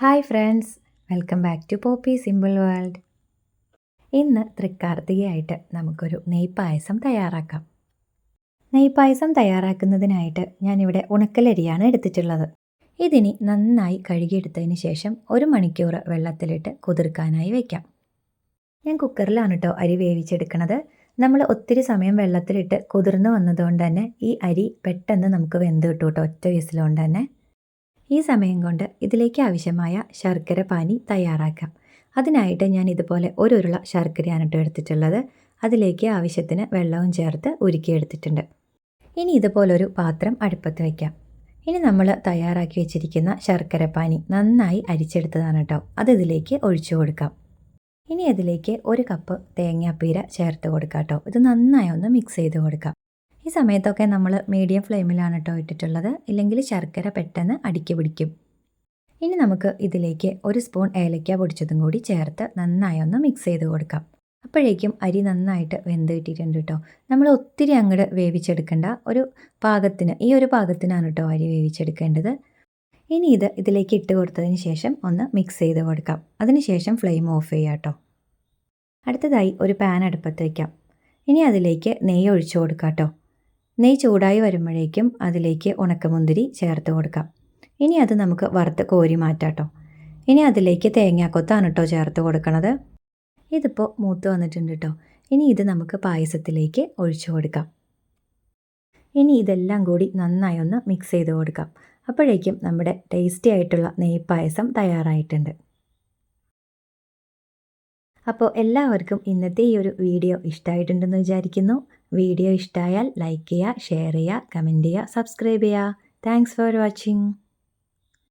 Hi friends welcome back to poppy simple world. ഇന്ന് തൃക്കാർത്തികയായിട്ട് നമുക്കൊരു നെയ് പായസം തയ്യാറാക്കാം. നെയ് പായസം തയ്യാറാക്കുന്നതിനായിട്ട് ഞാനിവിടെ ഉണക്കലരിയാണ് എടുത്തിട്ടുള്ളത്. ഇതിനി നന്നായി കഴുകിയെടുത്തതിന് ശേഷം ഒരു മണിക്കൂർ വെള്ളത്തിലിട്ട് കുതിർക്കാനായി വയ്ക്കാം ഞാൻ കുക്കറിലാണ് കേട്ടോ അരി വേവിച്ചെടുക്കുന്നത് നമ്മൾ ഒത്തിരി സമയം വെള്ളത്തിലിട്ട് കുതിർന്നു വന്നതുകൊണ്ട് തന്നെ ഈ അരി പെട്ടെന്ന് നമുക്ക് വെന്ത് കിട്ടും കേട്ടോ ഒറ്റ വിസിലുകൊണ്ട് തന്നെ. ഈ സമയം കൊണ്ട് ഇതിലേക്ക് ആവശ്യമായ ശർക്കര പാനി തയ്യാറാക്കാം. അതിനായിട്ട് ഞാൻ ഇതുപോലെ ഒരു ഉരുള ശർക്കരയാണ് കേട്ടോ എടുത്തിട്ടുള്ളത്. അതിലേക്ക് ആവശ്യത്തിന് വെള്ളവും ചേർത്ത് ഉരുക്കിയെടുത്തിട്ടുണ്ട്. ഇനി ഇതുപോലൊരു പാത്രം അടുപ്പത്ത് വയ്ക്കാം ഇനി നമ്മൾ തയ്യാറാക്കി വെച്ചിരിക്കുന്ന ശർക്കര പാനി നന്നായി അരിച്ചെടുത്തതാണ് കേട്ടോ. അത് ഇതിലേക്ക് ഒഴിച്ചു കൊടുക്കാം. ഇനി അതിലേക്ക് ഒരു കപ്പ് തേങ്ങാപ്പീര ചേർത്ത് കൊടുക്കാം കേട്ടോ. ഇത് നന്നായി ഒന്ന് മിക്സ് ചെയ്ത് കൊടുക്കാം. ഈ സമയത്തൊക്കെ നമ്മൾ മീഡിയം ഫ്ലെയിമിലാണ് കേട്ടോ ഇട്ടിട്ടുള്ളത്. ഇല്ലെങ്കിൽ ശർക്കര പെട്ടെന്ന് അടുക്കി പിടിക്കും. ഇനി നമുക്ക് ഇതിലേക്ക് ഒരു സ്പൂൺ ഏലക്ക പൊടിച്ചതും കൂടി ചേർത്ത് നന്നായി ഒന്ന് മിക്സ് ചെയ്ത് കൊടുക്കാം. അപ്പോഴേക്കും അരി നന്നായിട്ട് വെന്ത് കിട്ടിയിട്ടുണ്ട് കേട്ടോ നമ്മൾ ഒത്തിരി അങ്ങോട്ട് വേവിച്ചെടുക്കേണ്ട. ഒരു പാകത്തിന് ഈ ഒരു പാകത്തിനാണ് കേട്ടോ അരി വേവിച്ചെടുക്കേണ്ടത്. ഇനി ഇത് ഇതിലേക്ക് ഇട്ട് കൊടുത്തതിന് ശേഷം ഒന്ന് മിക്സ് ചെയ്ത് കൊടുക്കാം. അതിനുശേഷം ഫ്ലെയിം ഓഫ് ചെയ്യാം കേട്ടോ അടുത്തതായി ഒരു പാൻ അടുപ്പത്ത് വയ്ക്കാം ഇനി അതിലേക്ക് നെയ്യ് ഒഴിച്ചു കൊടുക്കാം കേട്ടോ നെയ്യ് ചൂടായി വരുമ്പോഴേക്കും അതിലേക്ക് ഉണക്കമുന്തിരി ചേർത്ത് കൊടുക്കാം. ഇനി അത് നമുക്ക് വറുത്ത് കോരി മാറ്റാട്ടോ. ഇനി അതിലേക്ക് തേങ്ങാക്കൊത്താണ് കേട്ടോ ചേർത്ത് കൊടുക്കണത്. ഇതിപ്പോൾ മൂത്ത് വന്നിട്ടുണ്ട് കേട്ടോ ഇനി ഇത് നമുക്ക് പായസത്തിലേക്ക് ഒഴിച്ചു കൊടുക്കാം. ഇനി ഇതെല്ലാം കൂടി നന്നായി ഒന്ന് മിക്സ് ചെയ്ത് കൊടുക്കാം. അപ്പോഴേക്കും നമ്മുടെ ടേസ്റ്റി ആയിട്ടുള്ള നെയ്യ് പായസം തയ്യാറായിട്ടുണ്ട്. അപ്പോൾ എല്ലാവർക്കും ഇന്നത്തെ ഈ ഒരു വീഡിയോ ഇഷ്ടമായിട്ടുണ്ടെന്ന് വിചാരിക്കുന്നു. വീഡിയോ ഇഷ്ടമായാൽ ലൈക്ക് ചെയ്യുക ഷെയർ ചെയ്യുക കമന്റ് ചെയ്യുക സബ്സ്ക്രൈബ് ചെയ്യുക. Thanks for watching